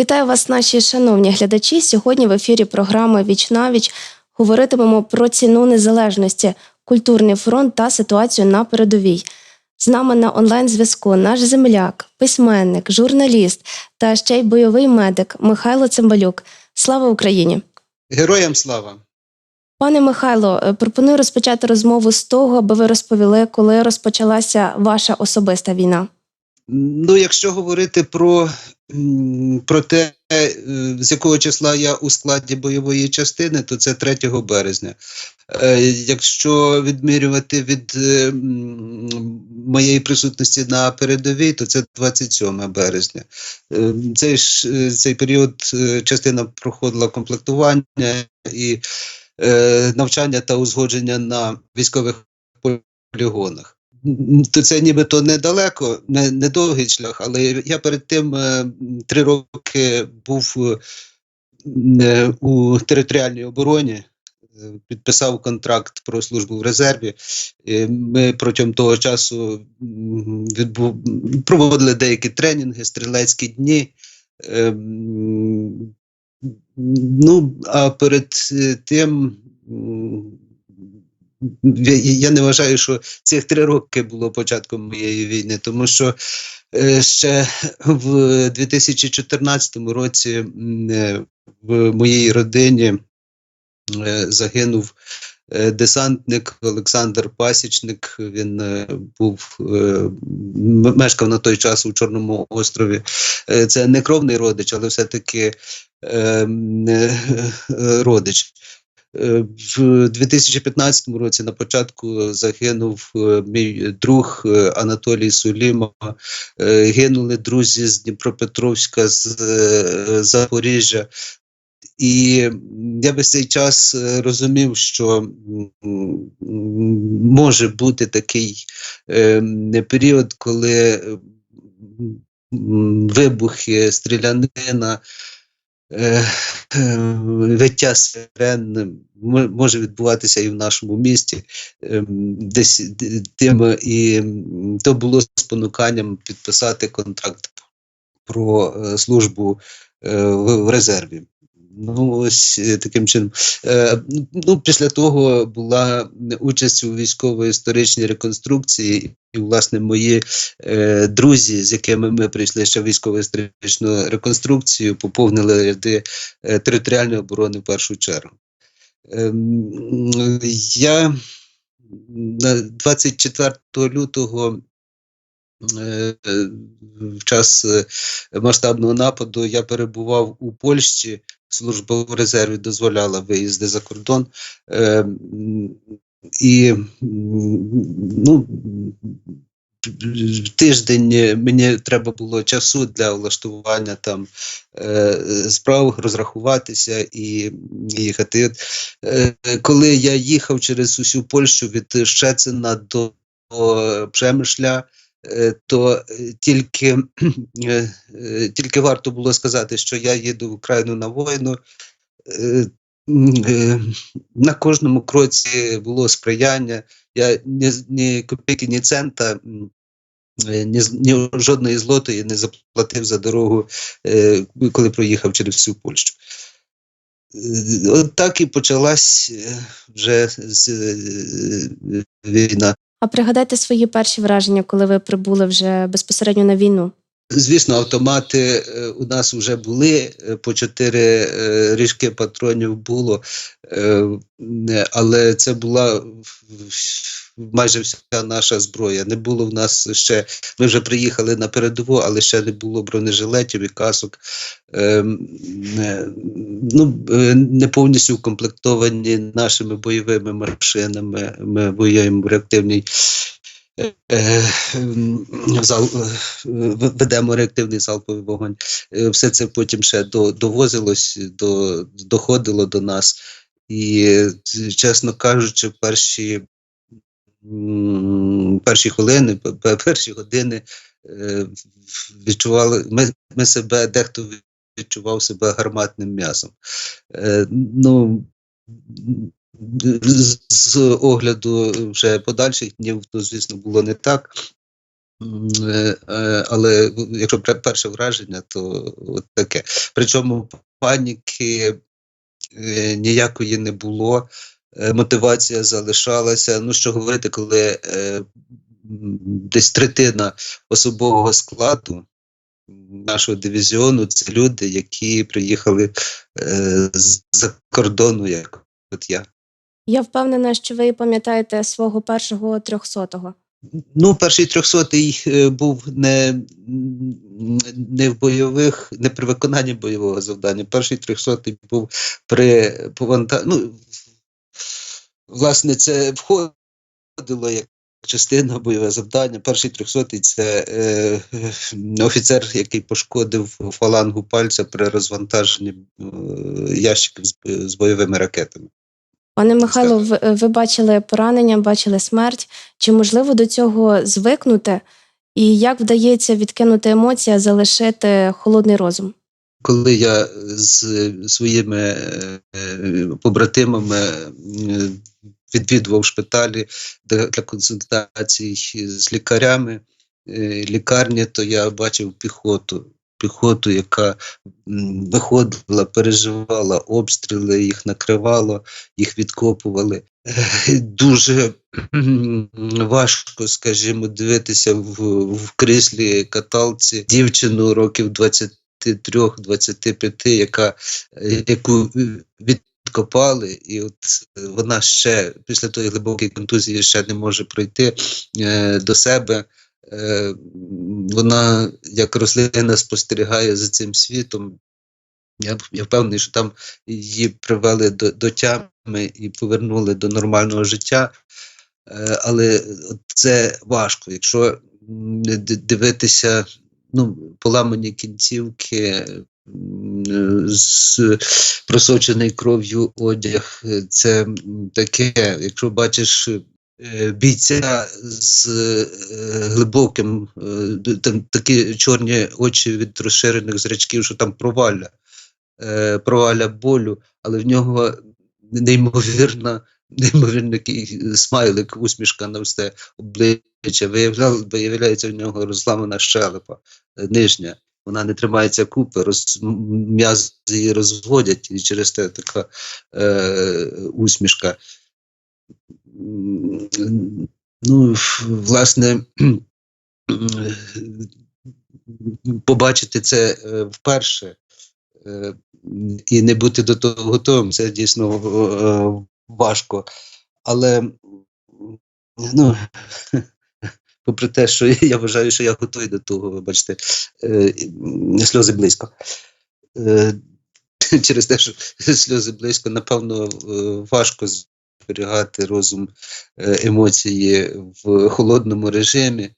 Вітаю вас, наші шановні глядачі. Сьогодні в ефірі програми Віч на віч говоритимемо про ціну незалежності, культурний фронт та ситуацію на передовій. З нами на онлайн-зв'язку наш земляк, письменник, журналіст та ще й бойовий медик Михайло Цимбалюк. Слава Україні! Героям слава! Пане Михайло, е, пропоную розпочати розмову з того, аби ви розповіли, коли розпочалася ваша особиста війна. Ну, якщо говорити про, про те, е, з якого числа я у складі бойової частини, то це 3 березня. Е, Якщо відмірювати від е, моєї присутності на передовій, то це 27 березня. Цей, ж, цей період частина проходила комплектування і навчання та узгодження на військових полігонах. То це нібито недалеко, не, не довгий шлях, але я перед тим е, три роки був е, е, у територіальній обороні, підписав контракт про службу в резерві. Ми протягом того часу відбув, проводили деякі тренінги, стрілецькі дні. Ну, а перед тим я, не вважаю, що цих три роки було початком моєї війни, тому що е, ще в 2014 році е, в моїй родині е, загинув десантник Олександр Пасічник. Він був мешкав на той час у Чорному острові. Це не кровний родич, але все-таки родич. Е, В 2015 році на початку загинув е, мій друг е, Анатолій Суліма. Гинули друзі з Дніпропетровська, з Запоріжжя. І я весь цей час розумів, що може бути такий період, коли вибухи, стрілянина, виття сирен може відбуватися і в нашому місті. Ем, Десь тим і то було спонуканням підписати контракт про е, службу е, в, резерві. Ну, ось е, таким чином. Е, ну, після того була участь у військово-історичній реконструкції, і, власне, мої е, друзі, з якими ми прийшли ще в військово-історичну реконструкцію, поповнили ряди е, територіальної оборони в першу чергу. Ем, я на 24 лютого е, в час е, масштабного нападу я перебував у Польщі. Служба в резерві дозволяла виїзди за кордон. Е, і ну, тиждень е, мені треба було часу для влаштування там е, справ, розрахуватися і їхати. Е, коли я їхав через усю Польщу від Щецина до, Пшемишля, то тільки, тільки варто було сказати, що я їду в Україну на війну. Е, На кожному кроці було сприяння. Я ні, ні копійки, ні цента, е, ні, ні жодної злотої не заплатив за дорогу, е, коли проїхав через всю Польщу. Е, От так і почалась вже війна. А пригадайте свої перші враження, коли ви прибули вже безпосередньо на війну. Звісно, автомати е, у нас вже були, е, по чотири е, ріжки патронів було, але це була майже вся наша зброя. Не було в нас ще. Ми вже приїхали на передову, але ще не було бронежилетів і касок. Е, м, е, ну, не повністю укомплектовані нашими бойовими машинами. Ми воюємо в реактивній ведемо реактивний залповий вогонь. Е, Все це потім ще довозилось, до, доходило до нас. І, е, чесно кажучи, перші, перші хвилини, пе- пе- перші години е, відчували, ми, ми себе, дехто відчував себе гарматним м'ясом. Е, Ну, з, огляду вже подальших днів, то, звісно, було не так. Е, е, Але якщо перше враження, то от таке. Причому паніки е, ніякої не було, мотивація залишалася. Ну, що говорити, коли десь третина особового складу нашого дивізіону це люди, які приїхали з-за кордону, як от я. Я впевнена, що ви пам'ятаєте свого першого трьохсотого. Ну, перший трьохсотий е, був не, не в бойових, не при виконанні бойового завдання. Перший трьохсотий був при пованта... Ну, власне, це входило як частина бойове завдання. Перший трьохсотий це е, офіцер, який пошкодив фалангу пальця при розвантаженні е, ящиків з, з бойовими ракетами. Пане Михайло, ви, ви бачили поранення, бачили смерть. Чи можливо до цього звикнути? І як вдається відкинути емоції, а залишити холодний розум? коли я з своїми е, е, побратимами е, відвідував шпиталі для, консультацій з лікарями, лікарні, то я бачив піхоту. Піхоту, яка виходила, переживала обстріли, їх накривало, їх відкопували. Дуже важко, скажімо, дивитися в, в кріслі каталці дівчину років 20 23-25, яка, яку е, відкопали, і от вона ще після тої глибокої контузії ще не може пройти е, до себе. Е, вона як рослина спостерігає за цим світом. Я, я впевнений, що там її привели до, до тями і повернули до нормального життя. Е, але це важко, якщо дивитися ну, поламані кінцівки, з просочений кров'ю одяг. е, Це таке, якщо бачиш бійця з е, глибоким, е, там такі чорні очі від розширених зрачків, що там провалля, е, провалля болю, але в нього неймовірна. Неймовірний смайлик, усмішка на все обличчя. Виявляється, в нього розламана щелепа е, нижня. Вона не тримається купи, роз, м'язи її розводять, і через те така е, усмішка. Ну, власне, побачити це е, вперше е, і не бути до того готовим, це дійсно е, важко. Але ну, попри те, що я вважаю, що я готовий до того, ви бачите, е, сльози близько. Через те, що сльози близько, напевно, важко зберігати розум, е, емоції в холодному режимі.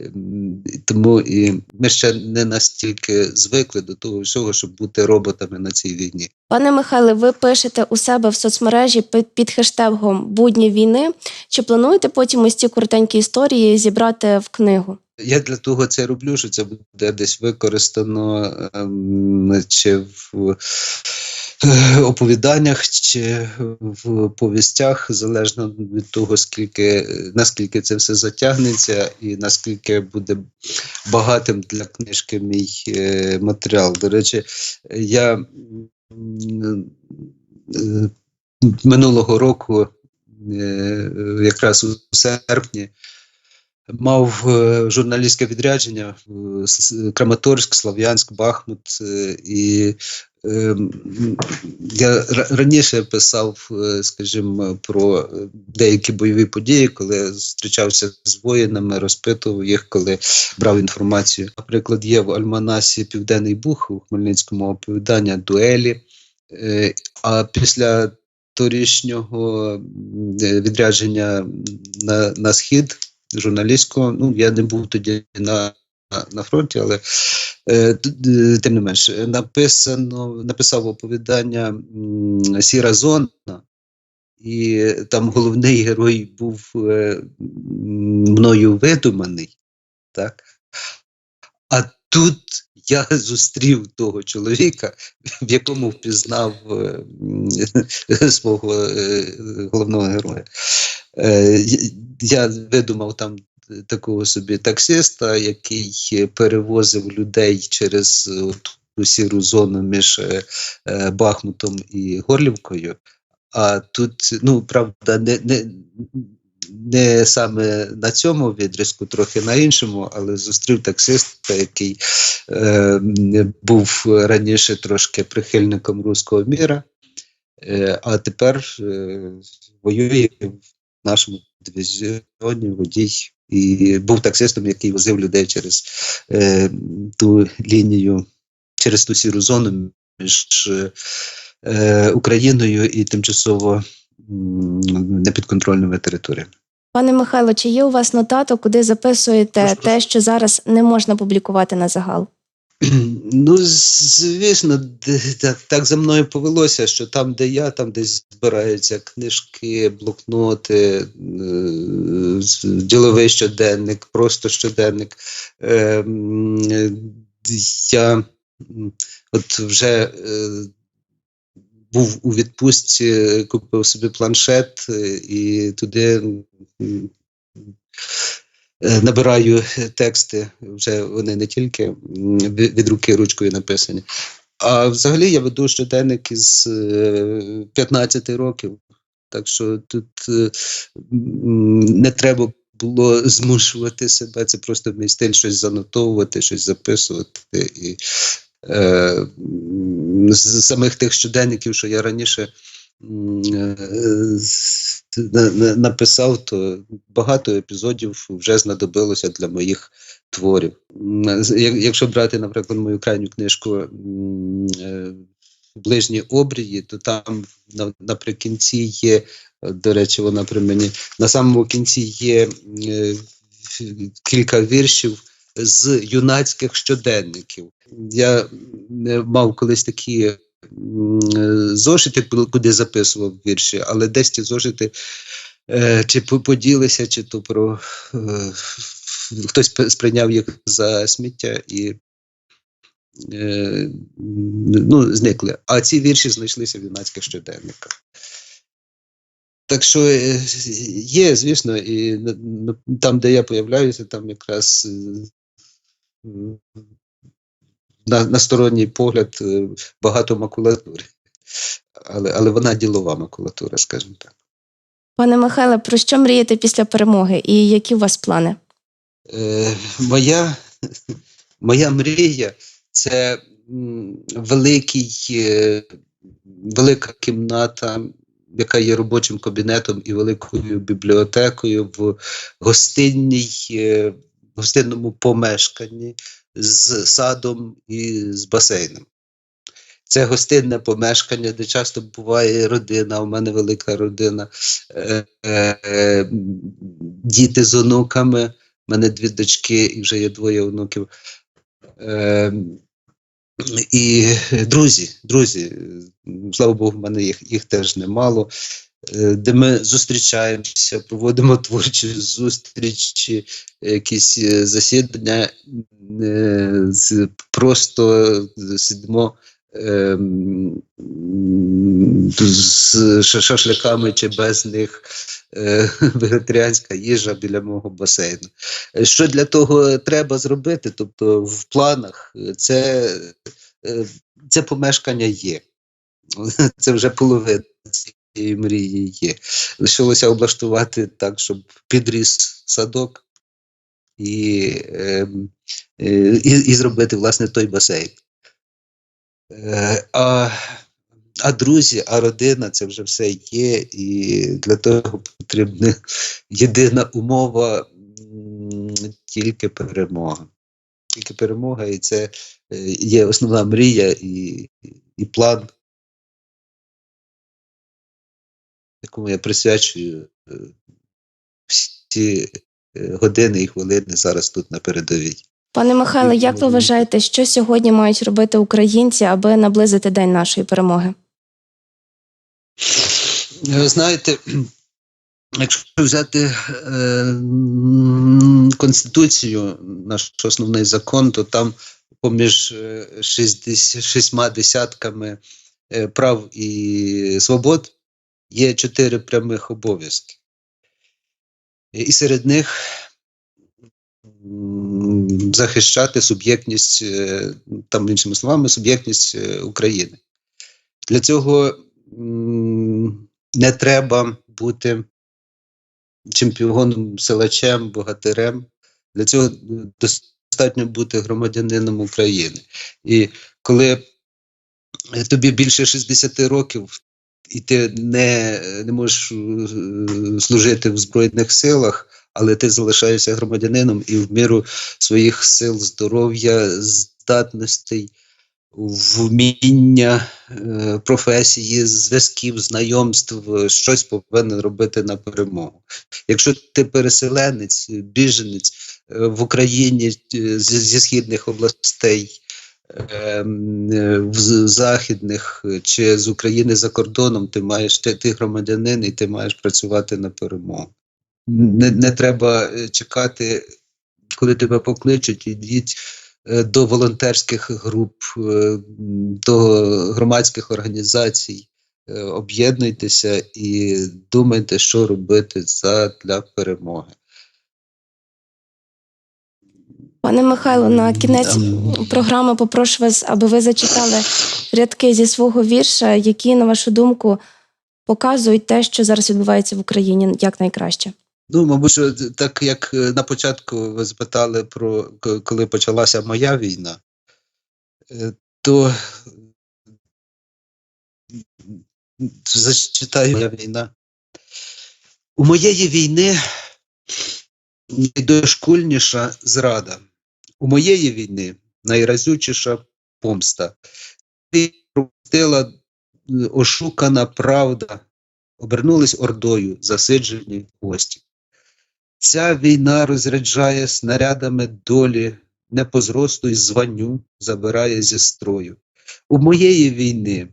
Ем, Тому і ми ще не настільки звикли до того всього, щоб бути роботами на цій війні. Пане Михайле, ви пишете у себе в соцмережі під, хештегом Будні війни. Чи плануєте потім ось ці коротенькі історії зібрати в книгу? Я для того це роблю, що це буде десь використано ем, чи в оповіданнях, чи в повістях, залежно від того, скільки наскільки це все затягнеться, і наскільки буде багатим для книжки мій е, матеріал. До речі, я е, минулого року, е, якраз у серпні, мав е, журналістське відрядження Краматорськ, Слов'янськ, Бахмут. е, І е, я раніше писав, скажімо, про деякі бойові події, коли зустрічався з воїнами, розпитував їх, коли брав інформацію. Наприклад, є в Альманасі Південний Бух у Хмельницькому оповідання дуелі. А після торішнього відрядження на, на схід журналістського. Ну, я не був тоді на, на, фронті, але е, тим не менш, написано, написав оповідання Сіра зона, і там головний герой був е, мною видуманий. Так? А тут я зустрів того чоловіка, в якому впізнав е, свого е, головного героя. Е, я видумав там такого собі таксиста, який перевозив людей через ту сіру зону між е, Бахмутом і Горлівкою. А тут, ну, правда, не, не, не саме на цьому відрізку, трохи на іншому, але зустрів таксиста, який е, був раніше трошки прихильником руського міра, е, а тепер е, воює в нашому дивізіоні водій. І був таксистом, який возив людей через е, ту лінію, через ту сіру зону між е, Україною і тимчасово непідконтрольними територіями. Пане Михайло, чи є у вас нотаток, куди записуєте Прошу, те, що зараз не можна публікувати на загал? Ну, звісно, так, так за мною повелося, що там, де я, там десь збираються книжки, блокноти, е, діловий щоденник, просто щоденник. Е, м, е, Я от вже е, був у відпустці, купив собі планшет е, і туди набираю тексти. Вже вони не тільки від руки ручкою написані. А взагалі я веду щоденник із е, 15 років. Так що тут е, не треба було змушувати себе. Це просто мій стиль щось занотовувати, щось записувати. І е, з самих тих щоденників, що я раніше е, написав, то багато епізодів вже знадобилося для моїх творів. Якщо брати, наприклад, мою крайню книжку е, Ближні обрії, то там на- наприкінці є, е, до речі, вона при мені, на самому кінці є е, кілька віршів з юнацьких щоденників. Я е, мав колись такі е, зошити, куди записував вірші, але десь ті зошити е, чи поділися, чи то про е, хтось сприйняв їх за сміття і е, ну, зникли. А ці вірші знайшлися в юнацьких щоденниках. Так що е, є, звісно, і там, де я появляюся, там якраз е, на, на сторонній погляд е, багато макулатури. Але, але вона ділова макулатура, скажімо так. Пане Михайле, про що мрієте після перемоги і які у вас плани? Е, моя, моя мрія це великий, е, велика кімната, яка є робочим кабінетом і великою бібліотекою в гостинній, е, гостинному помешканні з садом і з басейном. Це гостинне помешкання, де часто буває родина. У мене велика родина, е, е, е, діти з онуками. У мене дві дочки і вже є двоє онуків. Е, і друзі, друзі, слава Богу, в мене їх, їх теж немало. Е, Де ми зустрічаємося, проводимо творчі зустрічі, якісь е, засідання, е, просто сидимо ем, з ша- шашликами чи без них вегетаріанська їжа біля мого басейну. Що для того треба зробити? Тобто в планах це, це помешкання є. Це вже половина цієї мрії є. Лишилося облаштувати так, щоб підріс садок і, ем, е, і, і зробити власне той басейн. Е, а, а друзі, а родина це вже все є, і для того потрібна єдина умова тільки перемога. Тільки перемога, і це е, є основна мрія і, і план, якому я присвячую е, всі е, години і хвилини зараз тут на передовій. Пане Михайло, як ви вважаєте, що сьогодні мають робити українці, аби наблизити день нашої перемоги? Ви знаєте, якщо взяти е, Конституцію, наш основний закон, то там поміж 60, шістьма десятками прав і свобод є чотири прямих обов'язки. І серед них захищати суб'єктність, е, там іншими словами, суб'єктність е, України. Для цього не треба бути чемпіоном, силачем, богатирем. Для цього достатньо бути громадянином України. І коли тобі більше 60 років, і ти не, не можеш е, служити в Збройних силах, але ти залишаєшся громадянином і в міру своїх сил, здоров'я, здатностей, вміння, е, професії, зв'язків, знайомств, щось повинен робити на перемогу. Якщо ти переселенець, біженець е, в Україні зі, східних областей, з- західних е, чи з України за кордоном, ти маєш ти, ти громадянин і ти маєш працювати на перемогу. Не, не треба е, чекати, коли тебе покличуть, ідіть е, до волонтерських груп, е, до громадських організацій. Е, Об'єднуйтеся і думайте, що робити за, для перемоги. Пане Михайло, на кінець Ем. програми попрошу вас, аби ви зачитали рядки зі свого вірша, які, на вашу думку, показують те, що зараз відбувається в Україні як найкраще. Ну, мабуть, що так як е, на початку ви запитали про коли почалася моя війна, е, то зачитаю моя війна. У моєї війни найдошкульніша зрада. У моєї війни найразючіша помста. Ти пропустила е, ошукана правда, обернулись ордою, засиджені гості. Ця війна розряджає снарядами долі, не по зросту й званню забирає зі строю. У моєї війни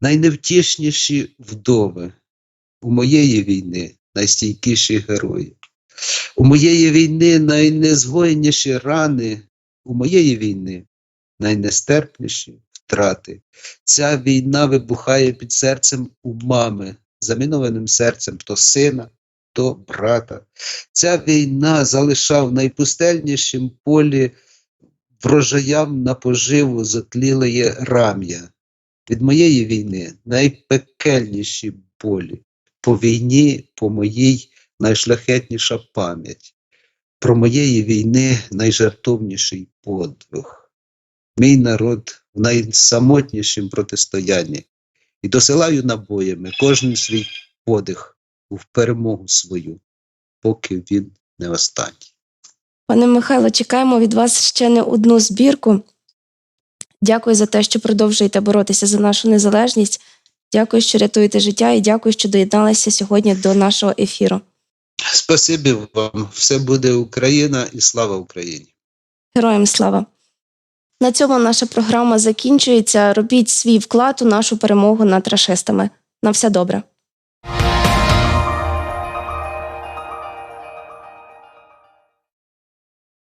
найневтішніші вдови, у моєї війни найстійкіші герої. У моєї війни найнезгойніші рани, у моєї війни найнестерпніші втрати. Ця війна вибухає під серцем у мами, замінованим серцем то сина, то брата. Ця війна залишав найпустельнішім полі врожаям на поживу затлілеє рам'я. Від моєї війни найпекельніші болі. По війні, по моїй найшляхетніша пам'ять. Про моєї війни найжартовніший подвиг. Мій народ в найсамотнішім протистоянні. І досилаю набоями кожен свій подих в перемогу свою, поки він не останній. Пане Михайло, чекаємо від вас ще не одну збірку. Дякую за те, що продовжуєте боротися за нашу незалежність. Дякую, що рятуєте життя, і дякую, що доєдналися сьогодні до нашого ефіру. Спасибі вам. Все буде Україна і слава Україні. Героям слава! На цьому наша програма закінчується. Робіть свій вклад у нашу перемогу над рашистами. На все добре.